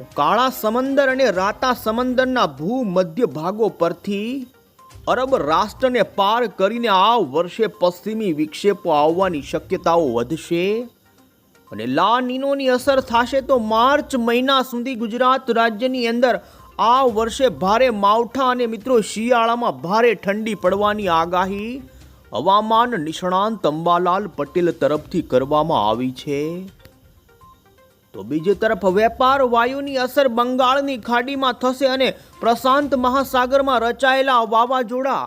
કાળા સમંદર અને રાતા સમંદરના ભૂમધ્ય ભાગો પરથી અરબ રાષ્ટ્રને પાર કરીને આ વર્ષે પશ્ચિમી વિક્ષેપો આવવાની શક્યતાઓ વધશે અને લા નીનોની અસર થશે તો માર્ચ મહિના સુધી ગુજરાત રાજ્યની અંદર આ વર્ષે ભારે માવઠા અને મિત્રો શિયાળામાં ભારે ઠંડી પડવાની આગાહી હવામાન નિષ્ણાંત અંબાલાલ પટેલ તરફથી કરવામાં આવી છે. તો બીજી તરફ વેપાર વાયુની અસર બંગાળની ખાડીમાં થશે અને પ્રશાંત મહાસાગરમાં રચાયેલા વાવાઝોડા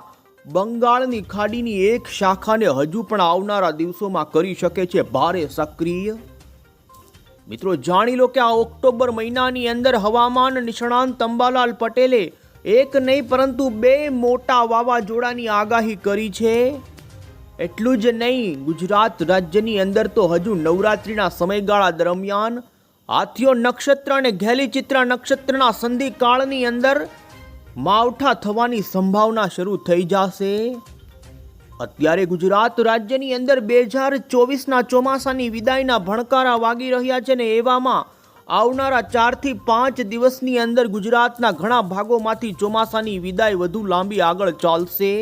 બંગાળની ખાડીની એક શાખાને હજુ પણ આવનારા દિવસોમાં કરી શકે છે ભારે સક્રિય. મિત્રો, જાણી લો કે આ ઓક્ટોબર મહિનાની અંદર હવામાન નિષ્ણાંત અંબાલાલ પટેલે એક નહીં પરંતુ બે મોટા વાવાઝોડાની આગાહી કરી છે. એટલું જ નહીં, ગુજરાત રાજ્યની અંદર તો હજુ નવરાત્રિના સમયગાળા દરમિયાન હાથીઓ નક્ષત્ર અને ઘેલી ચિત્રા નક્ષત્રના સંધિકાળની અંદર માવઠા થવાની સંભાવના શરૂ થઈ જશે. અત્યારે ગુજરાત રાજ્યની અંદર બે હજાર ચોવીસના ચોમાસાની વિદાયના ભણકારા વાગી રહ્યા છે ને એવામાં આવનારા ચારથી પાંચ દિવસની અંદર ગુજરાતના ઘણા ભાગોમાંથી ચોમાસાની વિદાય વધુ લાંબી આગળ ચાલશે.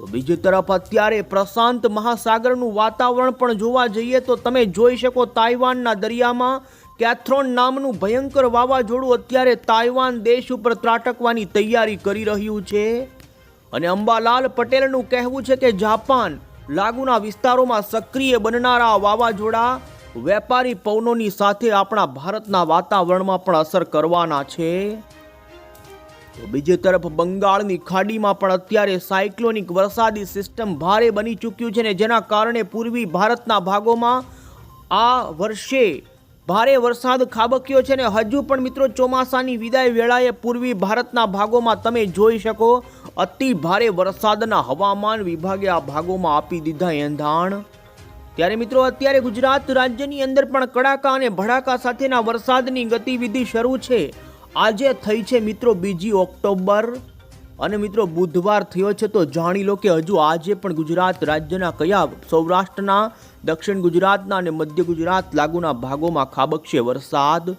તો બીજી તરફ અત્યારે પ્રશાંત મહાસાગરનું વાતાવરણ પણ જોવા જઈએ તો તમે જોઈ શકો તાઇવાનના દરિયામાં કેથ્રોન નામનું ભયંકર વાવાઝોડું અત્યારે તાઇવાન દેશ ઉપર ત્રાટકવાની તૈયારી કરી રહ્યું છે. અને અંબાલાલ પટેલનું કહેવું છે કે જાપાન લાગુના વિસ્તારોમાં સક્રિય બનનારા વાવાઝોડા વેપારી પવનોની સાથે આપણા ભારતના વાતાવરણમાં પણ અસર કરવાના છે. તો બીજી તરફ બંગાળની ખાડીમાં પણ અત્યારે સાયક્લોનિક વરસાદી સિસ્ટમ ભારે બની ચૂક્યું છે ને જેના કારણે પૂર્વી ભારતના ભાગોમાં આ વર્ષે ભારે વરસાદ ખાબક્યો છે ને હજુ પણ મિત્રો ચોમાસાની વિદાય વેળાએ પૂર્વી ભારતના ભાગોમાં તમે જોઈ શકો, અતિ ભારે વરસાદના હવામાન વિભાગે આ ભાગોમાં આપી દીધા એંધાણ. ત્યારે મિત્રો અત્યારે ગુજરાત રાજ્યની અંદર પણ કડાકા અને ભડાકા સાથેના વરસાદની ગતિવિધિ શરૂ છે. આજે થઈ છે મિત્રો બીજી ઓક્ટોબર અને મિત્રો બુધવાર થયો છે તો જાણી લો કે હજુ આજે પણ ગુજરાત રાજ્યના કયા સૌરાષ્ટ્રના, દક્ષિણ ગુજરાતના અને મધ્ય ગુજરાત લાગુના ભાગોમાં ખાબકશે વરસાદ?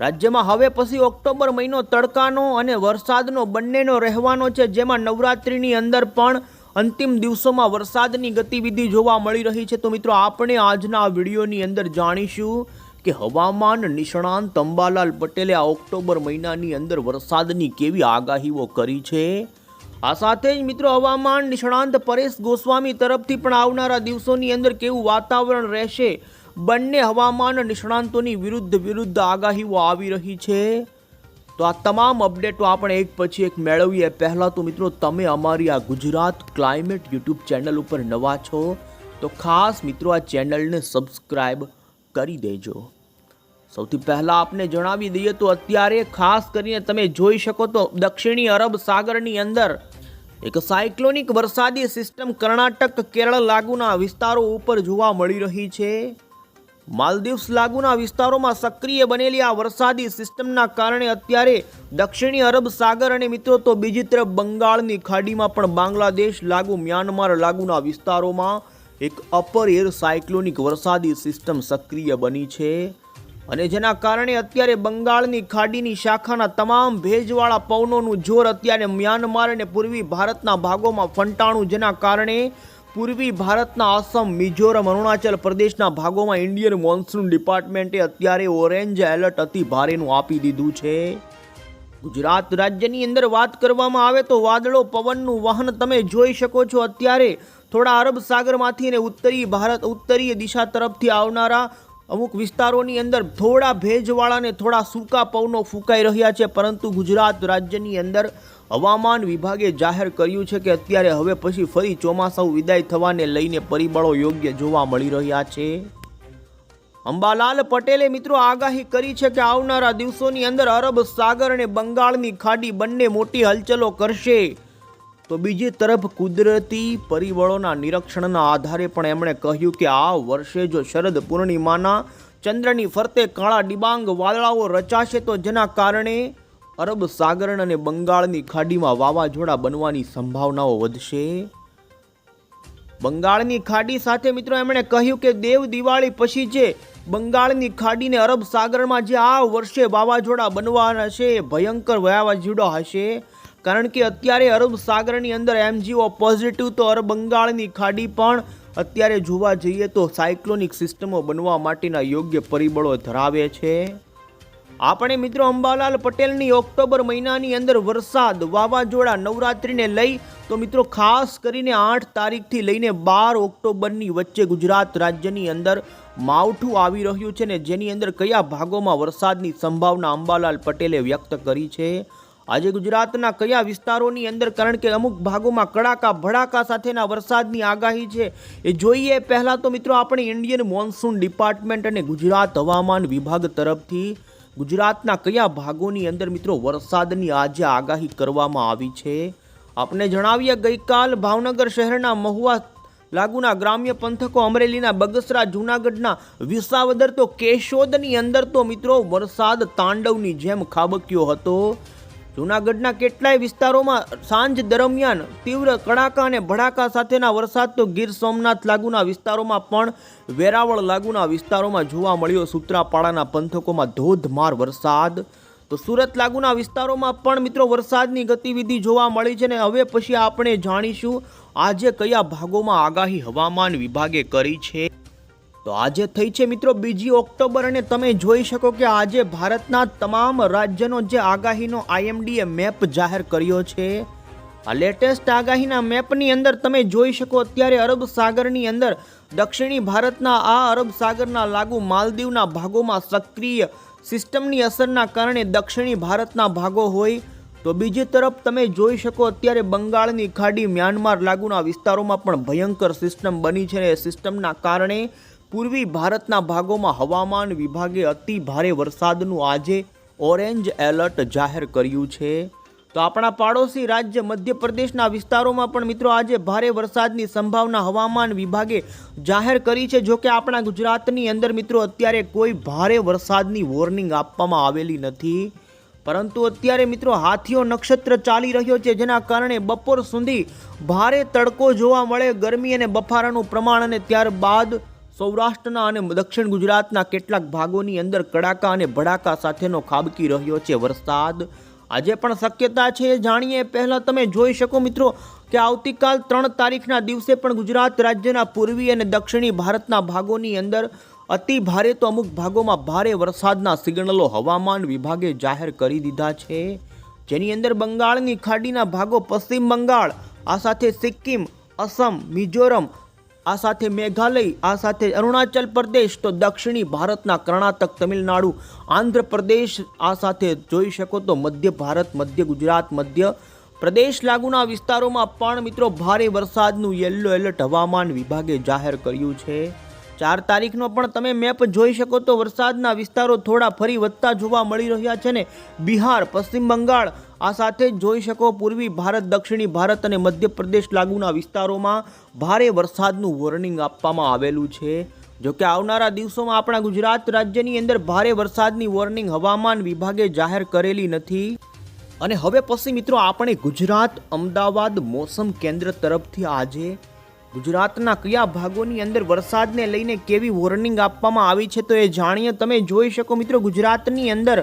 રાજ્યમાં હવે પછી ઓક્ટોબર મહિનો તડકાનો અને વરસાદનો બંનેનો રહેવાનો છે, જેમાં નવરાત્રિની અંદર પણ અંતિમ દિવસોમાં વરસાદની ગતિવિધિ જોવા મળી રહી છે. તો મિત્રો, આપણે આજના વિડીયોની અંદર જાણીશું કે હવામાન નિષ્ણાંત અંબાલાલ પટેલે આ ઓક્ટોબર મહિનાની અંદર વરસાદની કેવી આગાહીઓ કરી છે? આ સાથે જ મિત્રો, હવામાન નિષ્ણાંત પરેશ ગોસ્વામી તરફથી પણ આવનારા દિવસોની અંદર કેવું વાતાવરણ રહેશે? બંને હવામાન નિષ્ણાંતોની વિરુદ્ધ વિરુદ્ધ આગાહીઓ આવી રહી છે. તો આ તમામ અપડેટો આપણે એક પછી એક મેળવીએ. પહેલાં તો મિત્રો, તમે અમારી આ ગુજરાત ક્લાઇમેટ યુટ્યુબ ચેનલ ઉપર નવા છો, તો ખાસ મિત્રો આ ચેનલને સબસ્ક્રાઈબ કરી દેજો. સૌથી પહેલાં આપને જણાવી દઈએ તો અત્યારે ખાસ કરીને તમે જોઈ શકો તો દક્ષિણી અરબ સાગરની અંદર એક સાયક્લોનિક વરસાદી સિસ્ટમ કર્ણાટક, કેરળ લાગુના વિસ્તારો ઉપર જોવા મળી રહી છે. માલદીવ્સ લાગુના વિસ્તારોમાં સક્રિય બનેલી આ વરસાદી સિસ્ટમના કારણે અત્યારે દક્ષિણી અરબ સાગર અને મિત્રો તો બીજી તરફ બંગાળની ખાડીમાં પણ બાંગ્લાદેશ લાગુ, મ્યાનમાર લાગુના વિસ્તારોમાં એક અપર એર સાયક્લોનિક વરસાદી સિસ્ટમ સક્રિય બની છે અને જેના કારણે અત્યારે બંગાળની ખાડીની શાખાના તમામ ભેજવાળા પવનોનું જોર અત્યારે મ્યાનમાર અને પૂર્વી ભારતના ભાગોમાં ફંટાણું જેના કારણે પૂર્વી ભારતના આસામ, મિઝોરમ, અરુણાચલ પ્રદેશના ભાગોમાં ઇન્ડિયન મોન્સૂન ડિપાર્ટમેન્ટે અત્યારે ઓરેન્જ એલર્ટ અતિ ભારેનું આપી દીધું છે. ગુજરાત રાજ્યની અંદર વાત કરવામાં આવે તો વાદળો, પવનનું વહન તમે જોઈ શકો છો અત્યારે થોડા અરબ સાગરમાંથી અને ઉત્તરી ભારત ઉત્તરીય દિશા તરફથી આવનારા અમુક વિસ્તારોની અંદર થોડા ભેજવાળા અને થોડા સૂકા પવનો ફૂંકાઈ રહ્યા છે. પરંતુ ગુજરાત રાજ્યની અંદર હવામાન વિભાગે જાહેર કર્યું છે કે અત્યારે હવે પછી ફરી ચોમાસાઉ વિદાય થવાને લઈને પરિબળો યોગ્ય જોવા મળી રહ્યા છે. અંબાલાલ પટેલે મિત્રો આગાહી કરી છે કે આવનારા દિવસોની અંદર અરબ સાગર અને બંગાળની ખાડી બંને મોટી હલચલો કરશે. તો બીજી તરફ કુદરતી પરિબળોના નિરીક્ષણના આધારે પણ એમણે કહ્યું કે આ વર્ષે જો શરદ પૂર્ણિમાના ચંદ્રની ફરતે કાળા ડિબાંગ વાદળાઓ રચાશે તો જેના કારણે અરબ સાગર અને બંગાળની ખાડીમાં વાવાઝોડા બનવાની સંભાવનાઓ વધશે. બંગાળની ખાડી સાથે મિત્રો એમણે કહ્યું કે દેવ દિવાળી પછી જે બંગાળની ખાડીને અરબ સાગરમાં જે આ વર્ષે વાવાઝોડા બનવાના છે, ભયંકર વાવાઝોડા હશે કારણ કે અત્યારે અરબ સાગરની અંદર એમજીઓ પોઝિટિવ તો અરબ બંગાળની ખાડી પણ અત્યારે જોવા જઈએ તો સાયક્લોનિક સિસ્ટમો બનવા માટેના યોગ્ય પરિબળો ધરાવે છે. આપણે મિત્રો અંબાલાલ પટેલની ઓક્ટોબર મહિનાની અંદર વરસાદ વાવાઝોડા નવરાત્રિને લઈ તો મિત્રો ખાસ કરીને આઠ તારીખથી લઈને બાર ઓક્ટોબરની વચ્ચે ગુજરાત રાજ્યની અંદર માવઠું આવી રહ્યું છે ને જેની અંદર કયા ભાગોમાં વરસાદની સંભાવના અંબાલાલ પટેલે વ્યક્ત કરી છે? આજે ગુજરાતના કયા વિસ્તારોની અંદર કારણ કે અમુક ભાગોમાં કડાકા ભડાકા સાથેના વરસાદની આગાહી છે. એ જોઈએ પહેલાં તો મિત્રો આપણે ઇન્ડિયન મોન્સૂન ડિપાર્ટમેન્ટ અને ગુજરાત હવામાન વિભાગ તરફથી ગુજરાતના કયા ભાગોની અંદર મિત્રો વરસાદની આજે આગાહી કરવામાં આવી છે. આપને જણાવીએ, ગઈકાલ ભાવનગર શહેરના મહુવા લાગુના ગ્રામ્ય પંથકો અમરેલીના બગસરા, જૂનાગઢના વિસાવદર તો કેશોદની અંદર તો મિત્રો વરસાદ તાંડવની જેમ ખાબક્યો હતો. જૂનાગઢના કેટલાય વિસ્તારોમાં સાંજ દરમિયાન તીવ્ર કડાકા અને ભડાકા સાથેના વરસાદ તો ગીર સોમનાથ લાગુના વિસ્તારોમાં પણ વેરાવળ લાગુના વિસ્તારોમાં જોવા મળ્યો. સૂત્રાપાડાના પંથકોમાં ધોધમાર વરસાદ. તો સુરત લાગુના વિસ્તારોમાં પણ મિત્રો વરસાદની ગતિવિધિ જોવા મળી છે ને હવે પછી આપણે જાણીશું આજે કયા ભાગોમાં આગાહી હવામાન વિભાગે કરી છે. તો આજે થઈ છે મિત્રો બીજી ઓક્ટોબર અને તમે જોઈ શકો કે આજે ભારતના તમામ રાજ્યનો જે આગાહીનો આઈએમડીએ મેપ જાહેર કર્યો છે. આ લેટેસ્ટ આગાહીના મેપની અંદર તમે જોઈ શકો અત્યારે અરબ સાગરની અંદર દક્ષિણી ભારતના આ અરબ સાગરના લાગુ માલદીવના ભાગોમાં સક્રિય સિસ્ટમની અસરના કારણે દક્ષિણી ભારતના ભાગો હોય. તો બીજી તરફ તમે જોઈ શકો અત્યારે બંગાળની ખાડી મ્યાનમાર લાગુના વિસ્તારોમાં પણ ભયંકર સિસ્ટમ બની છે એ સિસ્ટમના કારણે પૂર્વી ભારતના ભાગોમાં હવામાન વિભાગે અતિ ભારે વરસાદનું આજે ઓરેન્જ એલર્ટ જાહેર કર્યું છે. તો આપણા પાડોશી રાજ્ય મધ્યપ્રદેશના વિસ્તારોમાં પણ મિત્રો આજે ભારે વરસાદની સંભાવના હવામાન વિભાગે જાહેર કરી છે. જો કે આપણા ગુજરાતની અંદર મિત્રો અત્યારે કોઈ ભારે વરસાદની વોર્નિંગ આપવામાં આવેલી નથી. પરંતુ અત્યારે મિત્રો હાથીઓ નક્ષત્ર ચાલી રહ્યો છે, જેના કારણે બપોર સુધી ભારે તડકો જોવા મળે, ગરમી અને બફારાનું પ્રમાણ અને ત્યારબાદ સૌરાષ્ટ્રના અને દક્ષિણ ગુજરાતના કેટલાક ભાગોની અંદર કડાકા અને ભડાકા સાથેનો ખાબકી રહ્યો છે વરસાદ. આજે પણ શક્યતા છે જાણીએ. પહેલાં તમે જોઈ શકો મિત્રો કે આવતીકાલ ત્રણ તારીખના દિવસે પણ ગુજરાત રાજ્યના પૂર્વી અને દક્ષિણી ભારતના ભાગોની અંદર અતિ ભારે તો અમુક ભાગોમાં ભારે વરસાદના સિગ્નલો હવામાન વિભાગે જાહેર કરી દીધા છે. જેની અંદર બંગાળની ખાડીના ભાગો પશ્ચિમ બંગાળ, આ સાથે સિક્કિમ, અસમ, મિઝોરમ આ સાથે મેઘાલય, આ સાથે અરુણાચલ પ્રદેશ, તો દક્ષિણી ભારતના કર્ણાટક, તમિલનાડુ, આંધ્રપ્રદેશ, આ સાથે જોઈ શકો તો મધ્ય ભારત, મધ્ય ગુજરાત, મધ્ય પ્રદેશ લાગુના વિસ્તારોમાં પણ મિત્રો ભારે વરસાદનું યલો એલર્ટ હવામાન વિભાગે જાહેર કર્યું છે. ચાર તારીખનો પણ તમે મેપ જોઈ શકો તો વરસાદના વિસ્તારો થોડા ફરી વધતા જોવા મળી રહ્યા છે ને બિહાર, પશ્ચિમ બંગાળ આ સાથે જોઈ શકો પૂર્વી ભારત, દક્ષિણી ભારત અને મધ્યપ્રદેશ લાગુના વિસ્તારોમાં ભારે વરસાદનું વોર્નિંગ આપવામાં આવેલું છે. જોકે આવનારા દિવસોમાં આપણા ગુજરાત રાજ્યની અંદર ભારે વરસાદની વોર્નિંગ હવામાન વિભાગે જાહેર કરેલી નથી. અને હવે પછી મિત્રો, આપણે ગુજરાત, અમદાવાદ, મોસમ કેન્દ્ર તરફથી આજે ગુજરાતના કયા ભાગોની અંદર વરસાદને લઈને કેવી વોર્નિંગ આપવામાં આવી છે તો એ જાણીએ. તમે જોઈ શકો મિત્રો ગુજરાતની અંદર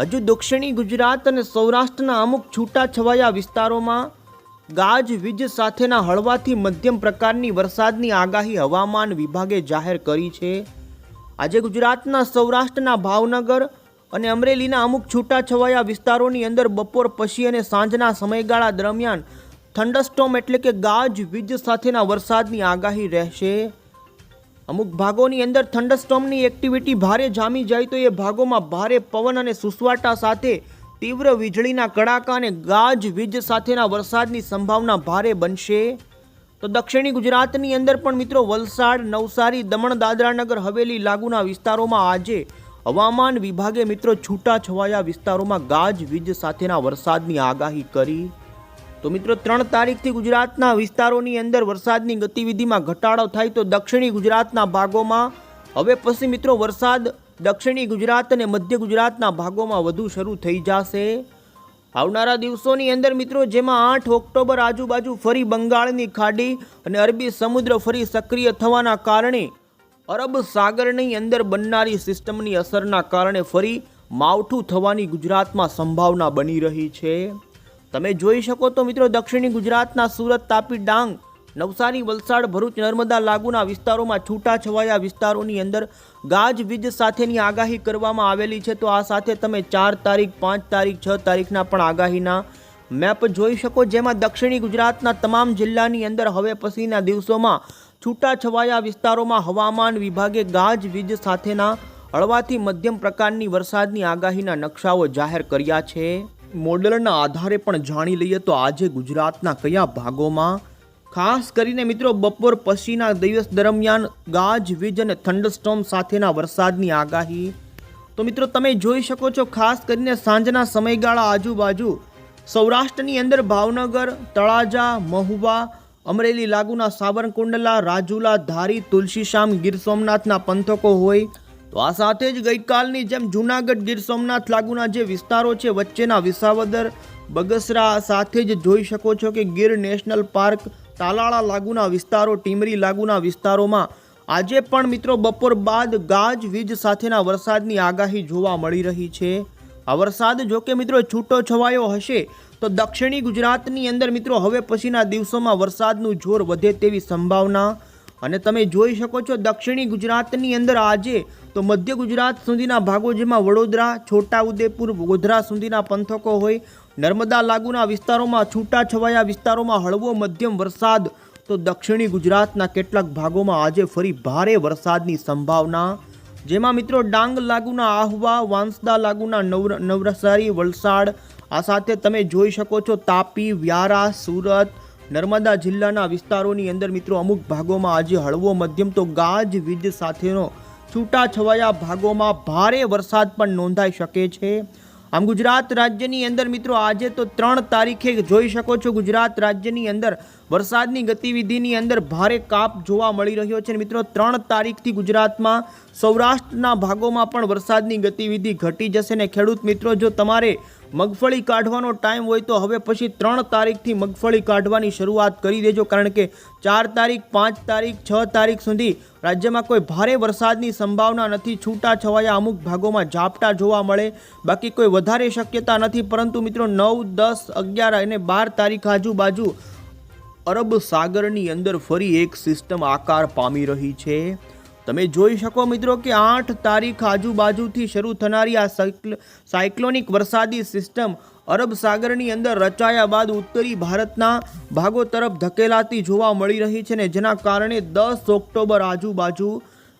હજુ દક્ષિણી ગુજરાત અને સૌરાષ્ટ્રના અમુક છૂટા છવાયા વિસ્તારોમાં ગાજ વીજ સાથેના હળવાથી મધ્યમ પ્રકારની વરસાદની આગાહી હવામાન વિભાગે જાહેર કરી છે. આજે ગુજરાતના સૌરાષ્ટ્રના ભાવનગર અને અમરેલીના અમુક છૂટાછવાયા વિસ્તારોની અંદર બપોર પછી અને સાંજના સમયગાળા દરમિયાન થંડરસ્ટોમ એટલે કે ગાજ, વીજ સાથેના વરસાદની આગાહી રહેશે. અમુક ભાગોની અંદર થંડરસ્ટોમની એક્ટિવિટી ભારે જામી જાય તો એ ભાગોમાં ભારે પવન અને સુસવાટા સાથે તીવ્ર વીજળીના કડાકા અને ગાજ, વીજ સાથેના વરસાદની સંભાવના ભારે બનશે. તો દક્ષિણી ગુજરાતની અંદર પણ મિત્રો વલસાડ, નવસારી, દમણ, દાદરાનગર, હવેલી લાગુના વિસ્તારોમાં આજે હવામાન વિભાગે મિત્રો છૂટા છવાયા વિસ્તારોમાં ગાજ, વીજ સાથેના વરસાદની આગાહી કરી. તો મિત્રો, ત્રણ તારીખથી ગુજરાતના વિસ્તારોની અંદર વરસાદની ગતિવિધિમાં ઘટાડો થાય તો દક્ષિણી ગુજરાતના ભાગોમાં. હવે પછી મિત્રો, વરસાદ દક્ષિણી ગુજરાત અને મધ્ય ગુજરાતના ભાગોમાં વધુ શરૂ થઈ જશે. આવનારા દિવસોની અંદર મિત્રો, જેમાં આઠ ઓક્ટોબર આજુબાજુ ફરી બંગાળની ખાડી અને અરબી સમુદ્ર ફરી સક્રિય થવાના કારણે અરબ સાગરની અંદર બનનારી સિસ્ટમની અસરના કારણે ફરી માવઠું થવાની ગુજરાતમાં સંભાવના બની રહી છે. તમે જોઈ શકો તો મિત્રો દક્ષિણી ગુજરાતના સુરત, તાપી, ડાંગ, નવસારી, વલસાડ, ભરૂચ, નર્મદા લાગુના વિસ્તારોમાં છૂટાછવાયા વિસ્તારોની અંદર ગાજવીજ સાથેની આગાહી કરવામાં આવેલી છે. તો આ સાથે તમે ચાર તારીખ, પાંચ તારીખ, છ તારીખના પણ આગાહીના મેપ જોઈ શકો, જેમાં દક્ષિણી ગુજરાતના તમામ જિલ્લાની અંદર હવે પછીના દિવસોમાં છૂટાછવાયા વિસ્તારોમાં હવામાન વિભાગે ગાજવીજ સાથેના હળવાથી મધ્યમ પ્રકારની વરસાદની આગાહીના નકશાઓ જાહેર કર્યા છે. મોડલના આધારે પણ જાણી લઈએ તો આજે ગુજરાતના કયા ભાગોમાં? ખાસ કરીને મિત્રો, બપોર પછીના દિવસ દરમિયાન ગાજવીજ અને થંડરસ્ટોમ સાથેના વરસાદની આગાહી. તો મિત્રો, તમે જોઈ શકો છો, ખાસ કરીને સાંજના સમયગાળા આજુબાજુ, સૌરાષ્ટ્રની અંદર ભાવનગર, તળાજા, મહુવા, અમરેલી, લાગુના સાવરકુંડલા, રાજુલા, ધારી, તુલસીશામ, ગીર સોમનાથના પંથકો હોય. તો આ સાથે જ ગઈકાલની જેમ જૂનાગઢ ગીર સોમનાથ લાગુના જે વિસ્તારો છે વચ્ચેના વિસાવદર, બગસરા સાથે જ જોઈ શકો છો કે ગીર નેશનલ પાર્ક, તાલાળા લાગુના વિસ્તારો, ટીમરી લાગુના વિસ્તારોમાં આજે પણ મિત્રો બપોર બાદ ગાજ વીજ સાથેના વરસાદની આગાહી જોવા મળી રહી છે. આ વરસાદ જો કે મિત્રો છૂટો છવાયો હશે, તો દક્ષિણી ગુજરાતની અંદર મિત્રો હવે પછીના દિવસોમાં વરસાદનું જોર વધે તેવી સંભાવના અને તમે જોઈ શકો છો દક્ષિણી ગુજરાતની અંદર આજે તો મધ્ય ગુજરાત સુધીના ભાગો જેમાં વડોદરા, છોટાઉદેપુર, ગોધરા સુધીના પંથકો હોય. નર્મદા લાગુના વિસ્તારોમાં છૂટાછવાયા વિસ્તારોમાં હળવો મધ્યમ વરસાદ. તો દક્ષિણી ગુજરાતના કેટલાક ભાગોમાં આજે ફરી ભારે વરસાદની સંભાવના. જેમાં મિત્રો ડાંગ લાગુના આહવા, વાંસદા લાગુના નવર નવરસારી વલસાડ. આ સાથે તમે જોઈ શકો છો તાપી, વ્યારા, સુરત નર્મદા જિલ્લાના વિસ્તારોની અંદર મિત્રો અમુક ભાગોમાં આજે હળવો મધ્યમ તો ગાજ વીજ સાથેનો છૂટાછવાયા ભાગોમાં ભારે વરસાદ પણ નોંધાઈ શકે છે. આમ ગુજરાત રાજ્યની અંદર મિત્રો આજે તો ત્રણ તારીખે જોઈ શકો છો ગુજરાત રાજ્યની અંદર વરસાદની ગતિવિધિની અંદર ભારે કાપ જોવા મળી રહ્યો છે. મિત્રો ત્રણ તારીખથી ગુજરાતમાં સૌરાષ્ટ્રના ભાગોમાં પણ વરસાદની ગતિવિધિ ઘટી જશે ને ખેડૂત મિત્રો જો તમારે મગફળી કાઢવાનો ટાઈમ હોય તો હવે પછી ત્રણ તારીખથી મગફળી કાઢવાની શરૂઆત કરી દેજો. કારણ કે ચાર તારીખ, પાંચ તારીખ, છ તારીખ સુધી રાજ્યમાં કોઈ ભારે વરસાદની સંભાવના નથી. છૂટા છવાયા અમુક ભાગોમાં ઝાપટા જોવા મળે. બાકી કોઈ વધારે શક્યતા નથી. પરંતુ મિત્રો નવ, દસ, અગિયાર અને બાર તારીખ આજુબાજુ અરબ સાગરની અંદર ફરી એક સિસ્ટમ આકાર પામી રહી છે. તમે જોઈ શકો મિત્રો કે આઠ તારીખ આજુબાજુથી શરૂ થનારી આ સાયક્લ સાયક્લોનિક વરસાદી સિસ્ટમ અરબ સાગરની અંદર રચાયા બાદ ઉત્તરી ભારતના ભાગો તરફ ધકેલાતી જોવા મળી રહી છે ને જેના કારણે દસ ઓક્ટોબર આજુબાજુ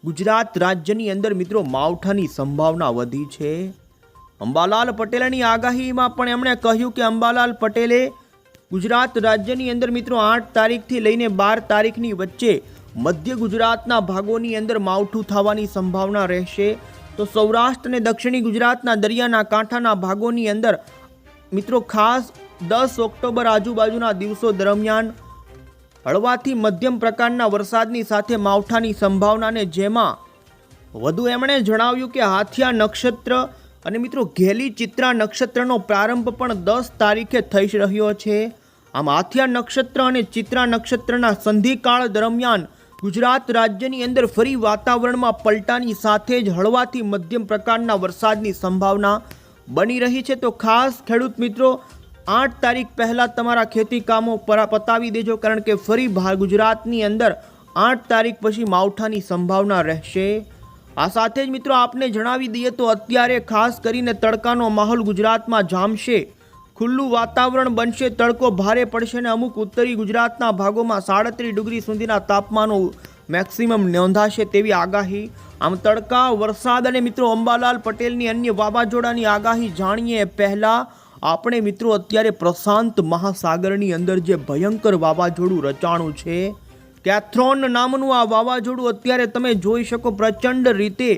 ગુજરાત રાજ્યની અંદર મિત્રો માવઠાની સંભાવના વધી છે. અંબાલાલ પટેલની આગાહીમાં પણ એમણે કહ્યું કે અંબાલાલ પટેલે ગુજરાત રાજ્યની અંદર મિત્રો આઠ તારીખથી લઈને બાર તારીખની વચ્ચે મધ્ય ગુજરાતના ભાગોની અંદર માવઠું થવાની સંભાવના રહેશે. તો સૌરાષ્ટ્ર અને દક્ષિણી ગુજરાતના દરિયાના કાંઠાના ભાગોની અંદર મિત્રો ખાસ દસ ઓક્ટોબર આજુબાજુના દિવસો દરમિયાન હળવાથી મધ્યમ પ્રકારના વરસાદની સાથે માવઠાની સંભાવનાને જેમાં વધુ એમણે જણાવ્યું કે હાથિયા નક્ષત્ર અને મિત્રો ઘેલી ચિત્રા નક્ષત્રનો પ્રારંભ પણ દસ તારીખે થઈ રહ્યો છે. આમ હાથિયા નક્ષત્ર અને ચિત્રા નક્ષત્રના સંધિકાળ દરમિયાન ગુજરાત રાજ્યની અંદર ફરી વાતાવરણમાં પલટાની સાથે જ હળવાથી મધ્યમ પ્રકારના વરસાદની સંભાવના બની રહી છે. તો ખાસ ખેડૂત મિત્રો, આઠ તારીખ પહેલાં તમારા ખેતી કામો પતાવી દેજો, કારણ કે ફરી ગુજરાતની અંદર આઠ તારીખ પછી માવઠાની સંભાવના રહેશે. આ સાથે જ મિત્રો આપને જણાવી દઈએ તો અત્યારે ખાસ કરીને તડકાનો માહોલ ગુજરાતમાં જામશે. ખુલ્લું વાતાવરણ બનશે, તડકો ભારે પડશે અને અમુક ઉત્તરી ગુજરાતના ભાગોમાં સાડત્રીસ ડિગ્રી સુધીના તાપમાનો મેક્સિમમ નોંધાશે તેવી આગાહી. આમ તડકા, વરસાદ અને મિત્રો અંબાલાલ પટેલની અન્ય વાવાઝોડાની આગાહી જાણીએ પહેલાં. આપણે મિત્રો અત્યારે પ્રશાંત મહાસાગરની અંદર જે ભયંકર વાવાઝોડું રચાણું છે, કેથ્રોન નામનું આ વાવાઝોડું અત્યારે તમે જોઈ શકો પ્રચંડ રીતે.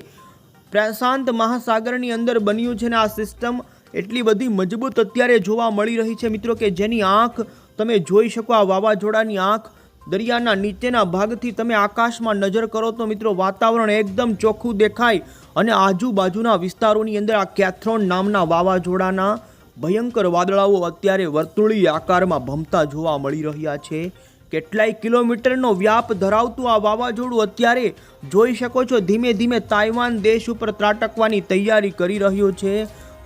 પ્રશાંત મહાસાગરની અંદર બન્યું છે ને આ સિસ્ટમ. એટલી બધી મજબૂત અત્યારે જોવા મળી રહી છે મિત્રો કે જેની આંખ તમે જોઈ શકો, આ વાવાઝોડાની આંખ દરિયાના નીચેના ભાગથી તમે આકાશમાં નજર કરો તો મિત્રો વાતાવરણ એકદમ ચોખ્ખું દેખાય અને આજુબાજુના વિસ્તારોની અંદર આ કેથ્રોન નામના વાવાઝોડાના ભયંકર વાદળાઓ અત્યારે વર્તુળી આકારમાં ભમતા જોવા મળી રહ્યા છે. કેટલાય કિલોમીટરનો વ્યાપ ધરાવતું આ વાવાઝોડું અત્યારે જોઈ શકો છો, ધીમે ધીમે તાઇવાન દેશ ઉપર ત્રાટકવાની તૈયારી કરી રહ્યું છે.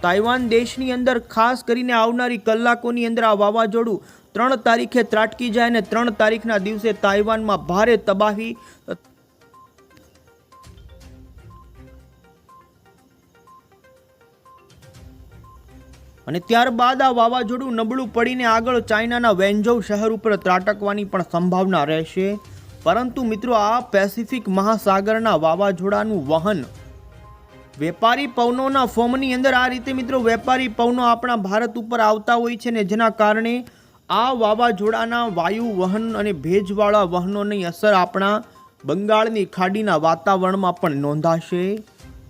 તાઇવાન દેશની અંદર ખાસ કરીને આવનારી કલાકોની અંદર આ વાવાઝોડું ત્રણ તારીખે ત્રાટકી જાય અને ત્રણ તારીખના દિવસે તાઇવાનમાં ભારે તબાહી અને ત્યારબાદ આ વાવાઝોડું નબળું પડીને આગળ ચાઇનાના વેન્ઝોવ શહેર ઉપર ત્રાટકવાની પણ સંભાવના રહેશે. પરંતુ મિત્રો, આ પેસિફિક મહાસાગરના વાવાઝોડાનું વહન વેપારી પવનોના ફોર્મની અંદર આ રીતે મિત્રો વેપારી પવનો આપણા ભારત ઉપર આવતા હોય છે ને જેના કારણે આ વાવાઝોડાના વાયુ વહન અને ભેજવાળા વહનોની અસર આપણા બંગાળની ખાડીના વાતાવરણમાં પણ નોંધાશે.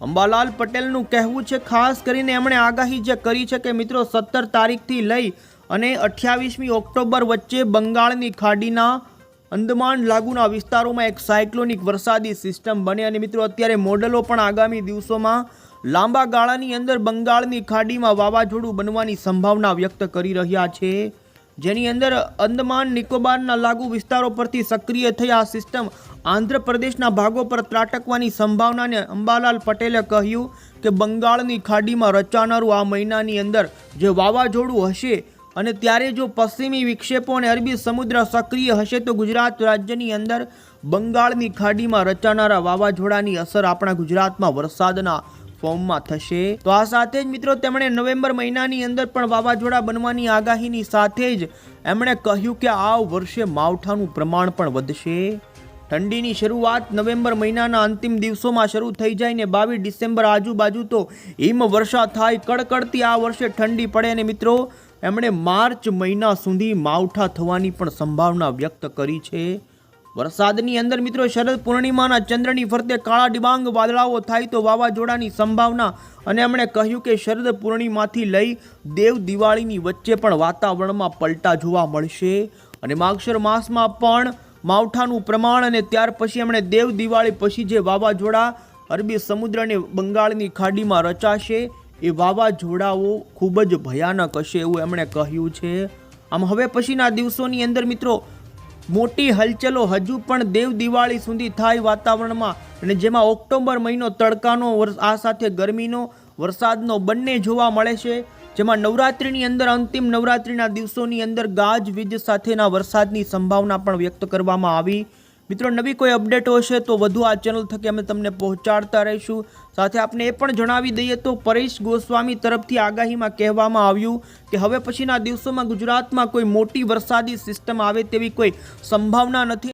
અંબાલાલ પટેલનું કહેવું છે, ખાસ કરીને એમણે આગાહી જે કરી છે કે મિત્રો સત્તર તારીખથી લઈ અને અઠ્યાવીસમી ઓક્ટોબર વચ્ચે બંગાળની ખાડીના અંદમાન લાગુના વિસ્તારોમાં એક સાયક્લોનિક વરસાદી સિસ્ટમ બને અને મિત્રો અત્યારે મોડલો પણ આગામી દિવસોમાં લાંબા ગાળાની અંદર બંગાળની ખાડીમાં વાવાઝોડું બનવાની સંભાવના વ્યક્ત કરી રહ્યા છે. જેની અંદર અંદમાન નિકોબારના લાગુ વિસ્તારો પરથી સક્રિય થઈ આ સિસ્ટમ આંધ્રપ્રદેશના ભાગો પર ત્રાટકવાની સંભાવનાને અંબાલાલ પટેલે કહ્યું કે બંગાળની ખાડીમાં રચાનારું આ મહિનાની અંદર જે વાવાઝોડું હશે અને ત્યારે જો પશ્ચિમી વિક્ષેપો અને અરબી સમુદ્ર સક્રિય હશે તો ગુજરાત રાજ્યની અંદર બંગાળની ખાડીમાં રચાનારા વાવાઝોડાની અસર આપણા ગુજરાતમાં વરસાદના ફોર્મમાં થશે. તો આ સાથે જ મિત્રો તેમણે નવેમ્બર મહિનાની અંદર પણ વાવાઝોડા બનવાની આગાહીની સાથે જ એમણે કહ્યું કે આ વર્ષે માવઠાનું પ્રમાણ પણ વધશે. ઠંડીની શરૂઆત નવેમ્બર મહિનાના અંતિમ દિવસોમાં શરૂ થઈ જાય ને બાવીસ ડિસેમ્બર આજુબાજુ તો હિમવર્ષા થાય, કડકડતી આ વર્ષે ઠંડી પડે અને મિત્રો એમણે માર્ચ મહિના સુધી માવઠા થવાની પણ સંભાવના વ્યક્ત કરી છે. વરસાદની અંદર મિત્રો શરદ પૂર્ણિમાના ચંદ્રની ફરતે કાળા ડિબાંગ વાદળાઓ થાય તો વાવાઝોડાની સંભાવના અને એમણે કહ્યું કે શરદ પૂર્ણિમાથી લઈ દેવ દિવાળીની વચ્ચે પણ વાતાવરણમાં પલટા જોવા મળશે. અને માગશર માસમાં પણ માવઠાનું પ્રમાણ અને ત્યાર પછી એમણે દેવ દિવાળી પછી જે વાવાઝોડા અરબી સમુદ્ર અને બંગાળની ખાડીમાં રચાશે એ વાવાઝોડાઓ ખૂબ જ ભયાનક હશે એવું એમણે કહ્યું છે. આમ હવે પછીના દિવસોની અંદર મિત્રો, મોટી હલચલો હજુ પણ દેવ દિવાળી સુધી થાય વાતાવરણમાં અને જેમાં ઓક્ટોબર મહિનો તડકાનો આ સાથે ગરમીનો, વરસાદનો બંને જોવા મળે છે. જેમાં નવરાત્રિની અંદર, અંતિમ નવરાત્રિના દિવસોની અંદર ગાજવીજ સાથેના વરસાદની સંભાવના પણ વ્યક્ત કરવામાં આવી. મિત્રો, નવી કોઈ અપડેટો હશે તો વધુ આ ચેનલ થકી અમે તમને પહોંચાડતા રહીશું. સાથે આપને એ પણ જણાવી દઈએ તો પરેશ ગોસ્વામી તરફથી આગાહીમાં કહેવામાં આવ્યું કે હવે પછીના દિવસોમાં ગુજરાતમાં કોઈ મોટી વરસાદી સિસ્ટમ આવે તેવી કોઈ સંભાવના નથી.